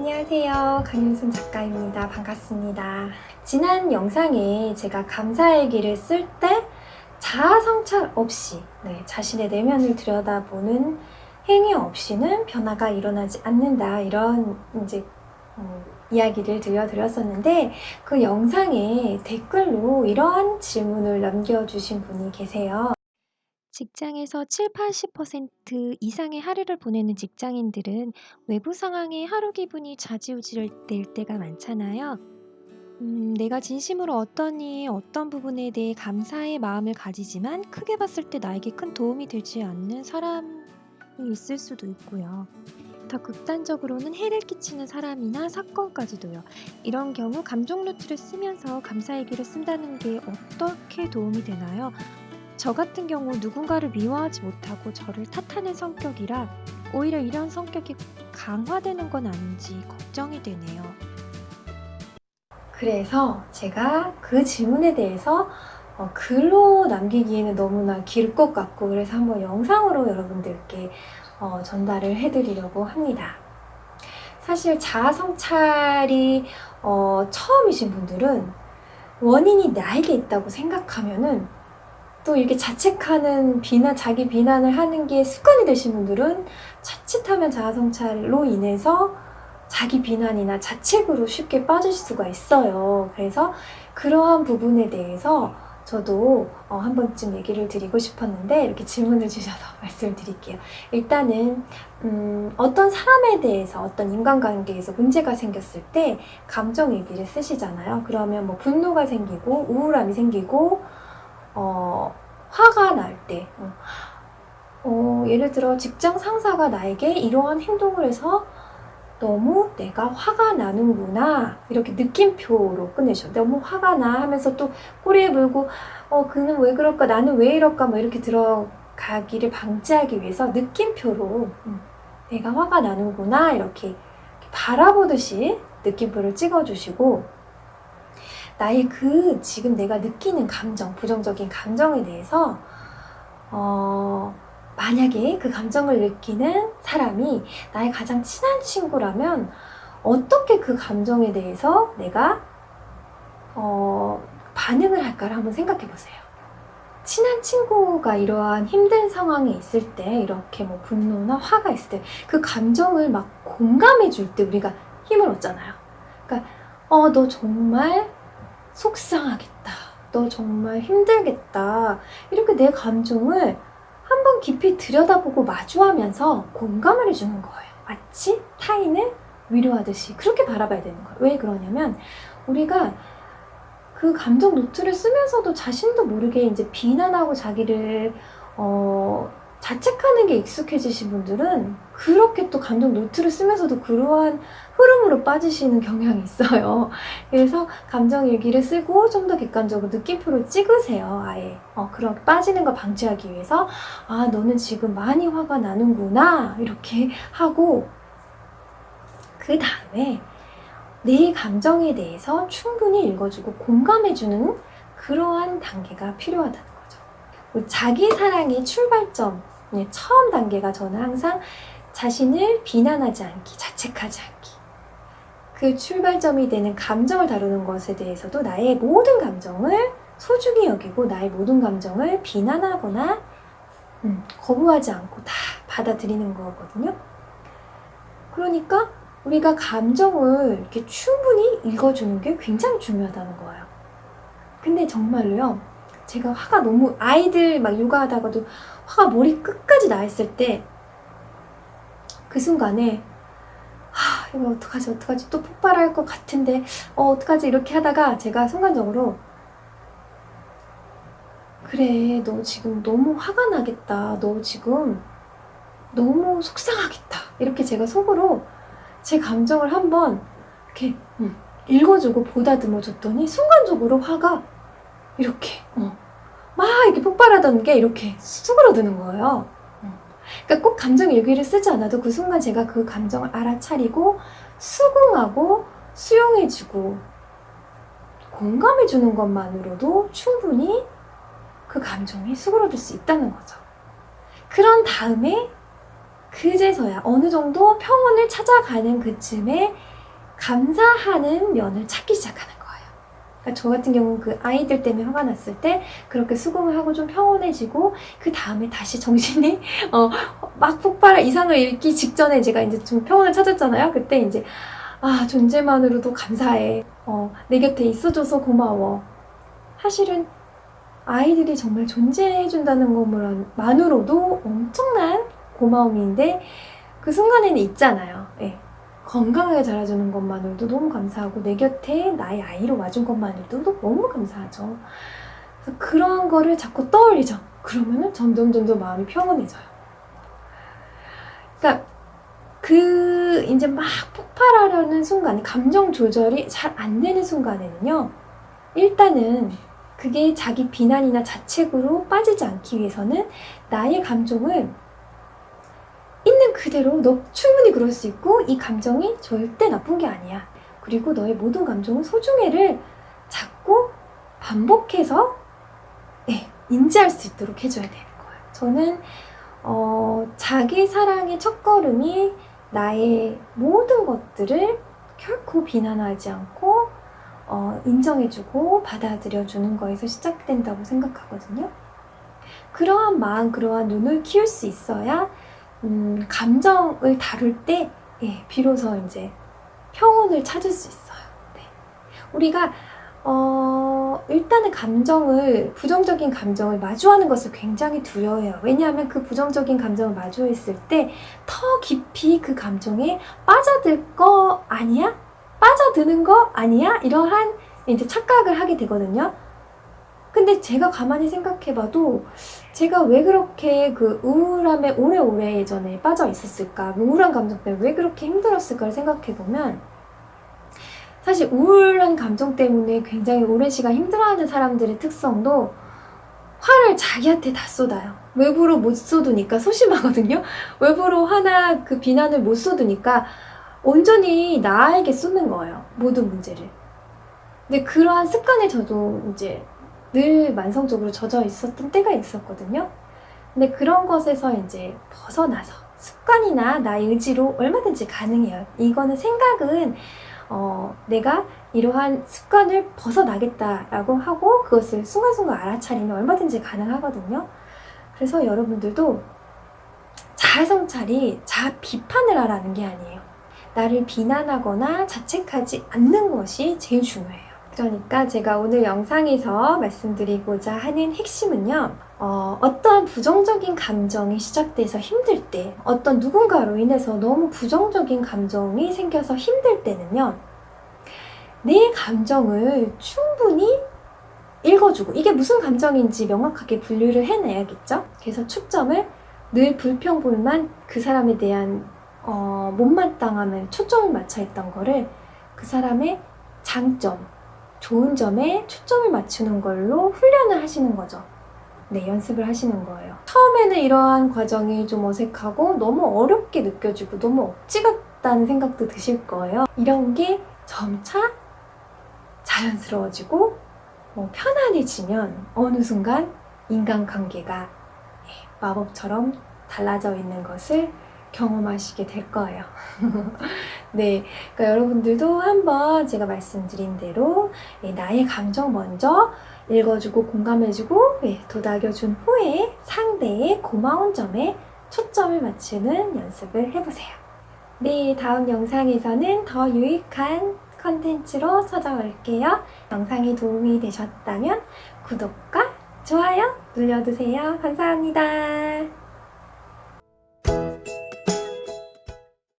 안녕하세요. 강윤순 작가입니다. 반갑습니다. 지난 영상에 제가 감사일기를 쓸 때 자아 성찰 없이 네, 자신의 내면을 들여다보는 행위 없이는 변화가 일어나지 않는다. 이런 이제 어, 이야기를 들려드렸었는데 그 영상에 댓글로 이러한 질문을 남겨주신 분이 계세요. 직장에서 7, 80% 이상의 하루를 보내는 직장인들은 외부 상황에 하루 기분이 좌지우지될 때가 많잖아요. 음, 내가 진심으로 어떤 일, 어떤 부분에 대해 감사의 마음을 가지지만 크게 봤을 때 나에게 큰 도움이 되지 않는 사람이 있을 수도 있고요. 더 극단적으로는 해를 끼치는 사람이나 사건까지도요. 이런 경우 감정 노트를 쓰면서 감사일기를 쓴다는 게 어떻게 도움이 되나요? 저 같은 경우 누군가를 미워하지 못하고 저를 탓하는 성격이라 오히려 이런 성격이 강화되는 건 아닌지 걱정이 되네요. 그래서 제가 그 질문에 대해서 어, 글로 남기기에는 너무나 길 것 같고 그래서 한번 영상으로 여러분들께 어, 전달을 해드리려고 합니다. 사실 자아 성찰이 어, 처음이신 분들은 원인이 나에게 있다고 생각하면은 또 이렇게 자책하는 비난, 자기 비난을 하는 게 습관이 되신 분들은 자칫하면 자아 성찰로 인해서 자기 비난이나 자책으로 쉽게 빠질 수가 있어요. 그래서 그러한 부분에 대해서 저도 어, 한 번쯤 얘기를 드리고 싶었는데 이렇게 질문을 주셔서 말씀을 드릴게요. 일단은 음, 어떤 사람에 대해서 어떤 인간관계에서 문제가 생겼을 때 감정 일기를 쓰시잖아요. 그러면 뭐 분노가 생기고 우울함이 생기고 어, 화가 날 때, 어, 어, 예를 들어 직장 상사가 나에게 이러한 행동을 해서 너무 내가 화가 나는구나. 이렇게 느낌표로 끝내죠. 너무 화가 나. 하면서 또 꼬리에 물고 어 그는 왜 그럴까? 나는 왜 이럴까? 뭐 이렇게 들어가기를 방지하기 위해서 느낌표로 음, 내가 화가 나는구나. 이렇게, 이렇게 바라보듯이 느낌표를 찍어주시고 나의 그 지금 내가 느끼는 감정 부정적인 감정에 대해서 어 만약에 그 감정을 느끼는 사람이 나의 가장 친한 친구라면 어떻게 그 감정에 대해서 내가 어, 반응을 할까를 한번 생각해 보세요. 친한 친구가 이러한 힘든 상황에 있을 때 이렇게 뭐 분노나 화가 있을 때 그 감정을 막 공감해 줄 때 우리가 힘을 얻잖아요. 그러니까 어 너 정말 속상하겠다. 너 정말 힘들겠다. 이렇게 내 감정을 한번 깊이 들여다보고 마주하면서 공감을 해주는 거예요. 마치 타인을 위로하듯이 그렇게 바라봐야 되는 거예요. 왜 그러냐면 우리가 그 감정 노트를 쓰면서도 자신도 모르게 이제 비난하고 자기를 어, 자책하는 게 익숙해지신 분들은 그렇게 또 감정 노트를 쓰면서도 그러한 흐름으로 빠지시는 경향이 있어요. 그래서 감정 일기를 쓰고 좀 더 객관적으로 느낌표를 찍으세요. 아예. 어, 그렇게 빠지는 거 방지하기 위해서 아, 너는 지금 많이 화가 나는구나. 이렇게 하고 그 다음에 내 감정에 대해서 충분히 읽어주고 공감해주는 그러한 단계가 필요하다는 거죠. 자기 사랑의 출발점, 네, 처음 단계가 저는 항상 자신을 비난하지 않기, 자책하지 않기. 그 출발점이 되는 감정을 다루는 것에 대해서도 나의 모든 감정을 소중히 여기고 나의 모든 감정을 비난하거나 음, 거부하지 않고 다 받아들이는 거거든요. 그러니까 우리가 감정을 이렇게 충분히 읽어주는 게 굉장히 중요하다는 거예요. 근데 정말로요, 제가 화가 너무 아이들 막 육아하다가도 화가 머리 끝까지 나 있을 때 그 순간에 하 이거 어떡하지 어떡하지? 또 폭발할 것 같은데 어 어떡하지? 이렇게 하다가 제가 순간적으로 그래 너 지금 너무 화가 나겠다. 너 지금 너무 속상하겠다. 이렇게 제가 속으로 제 감정을 한번 이렇게 음, 읽어주고 보다듬어 줬더니 순간적으로 화가 이렇게 어, 막 이렇게 폭발하던 게 이렇게 수그러드는 거예요. 어. 그러니까 꼭 감정 일기를 쓰지 않아도 그 순간 제가 그 감정을 알아차리고 수긍하고 수용해주고 공감해주는 것만으로도 충분히 그 감정이 수그러들 수 있다는 거죠. 그런 다음에 그제서야 어느 정도 평온을 찾아가는 그쯤에 감사하는 면을 찾기 시작하는 거예요. 그러니까 저 같은 경우는 그 아이들 때문에 화가 났을 때 그렇게 수긍을 하고 좀 평온해지고 그 다음에 다시 정신이 어, 막 폭발 이상을 잃기 직전에 제가 이제 좀 평온을 찾았잖아요. 그때 이제 아 존재만으로도 감사해. 어, 내 곁에 있어줘서 고마워. 사실은 아이들이 정말 존재해준다는 것만으로도 엄청난 고마움인데 그 순간에는 있잖아요. 예. 건강하게 자라주는 것만으로도 너무 감사하고 내 곁에 나의 아이로 와준 것만으로도 너무 감사하죠. 그래서 그런 거를 자꾸 떠올리죠. 그러면은 점점 점점 마음이 평온해져요. 그러니까 그 이제 막 폭발하려는 순간, 감정 조절이 잘 안 되는 순간에는요. 일단은 그게 자기 비난이나 자책으로 빠지지 않기 위해서는 나의 감정을 있는 그대로 너 충분히 그럴 수 있고 이 감정이 절대 나쁜 게 아니야. 그리고 너의 모든 감정은 소중해를 자꾸 반복해서 예, 인지할 수 있도록 해줘야 되는 거예요. 저는 어, 자기 사랑의 첫걸음이 나의 모든 것들을 결코 비난하지 않고 어, 인정해주고 받아들여주는 거에서 시작된다고 생각하거든요. 그러한 마음, 그러한 눈을 키울 수 있어야 음, 감정을 다룰 때 예, 비로소 이제 평온을 찾을 수 있어요. 네. 우리가 어, 일단은 감정을 부정적인 감정을 마주하는 것을 굉장히 두려워해요. 왜냐하면 그 부정적인 감정을 마주했을 때 더 깊이 그 감정에 빠져들 거 아니야? 빠져드는 거 아니야? 이러한 이제 착각을 하게 되거든요. 근데 제가 가만히 생각해봐도 제가 왜 그렇게 그 우울함에 오래오래 예전에 빠져 있었을까? 그 우울한 감정 때문에 왜 그렇게 힘들었을까를 생각해보면 사실 우울한 감정 때문에 굉장히 오랜 시간 힘들어하는 사람들의 특성도 화를 자기한테 다 쏟아요. 외부로 못 쏟으니까 소심하거든요. 외부로 화나 그 비난을 못 쏟으니까 온전히 나에게 쏟는 거예요. 모든 문제를. 근데 그러한 습관에 저도 이제 늘 만성적으로 젖어 있었던 때가 있었거든요. 근데 그런 것에서 이제 벗어나서 습관이나 나의 의지로 얼마든지 가능해요. 이거는 생각은 어, 내가 이러한 습관을 벗어나겠다라고 하고 그것을 순간순간 알아차리면 얼마든지 가능하거든요. 그래서 여러분들도 자아성찰이 자아 비판을 하라는 게 아니에요. 나를 비난하거나 자책하지 않는 것이 제일 중요해요. 그러니까 제가 오늘 영상에서 말씀드리고자 하는 핵심은요. 어, 어떠한 부정적인 감정이 시작돼서 힘들 때, 어떤 누군가로 인해서 너무 부정적인 감정이 생겨서 힘들 때는요. 내 감정을 충분히 읽어주고, 이게 무슨 감정인지 명확하게 분류를 해내야겠죠? 그래서 초점을 늘 불평불만 그 사람에 대한 어, 못마땅함을 초점을 맞춰 있던 거를 그 사람의 장점, 좋은 점에 초점을 맞추는 걸로 훈련을 하시는 거죠. 네, 연습을 하시는 거예요. 처음에는 이러한 과정이 좀 어색하고 너무 어렵게 느껴지고 너무 억지 같다는 생각도 드실 거예요. 이런 게 점차 자연스러워지고 뭐 편안해지면 어느 순간 인간관계가 예, 마법처럼 달라져 있는 것을 경험하시게 될 거예요. 네, 그러니까 여러분들도 한번 제가 말씀드린 대로 예, 나의 감정 먼저 읽어주고 공감해주고 예, 도닥여준 후에 상대의 고마운 점에 초점을 맞추는 연습을 해보세요. 네, 다음 영상에서는 더 유익한 컨텐츠로 찾아올게요. 영상이 도움이 되셨다면 구독과 좋아요 눌러주세요. 감사합니다.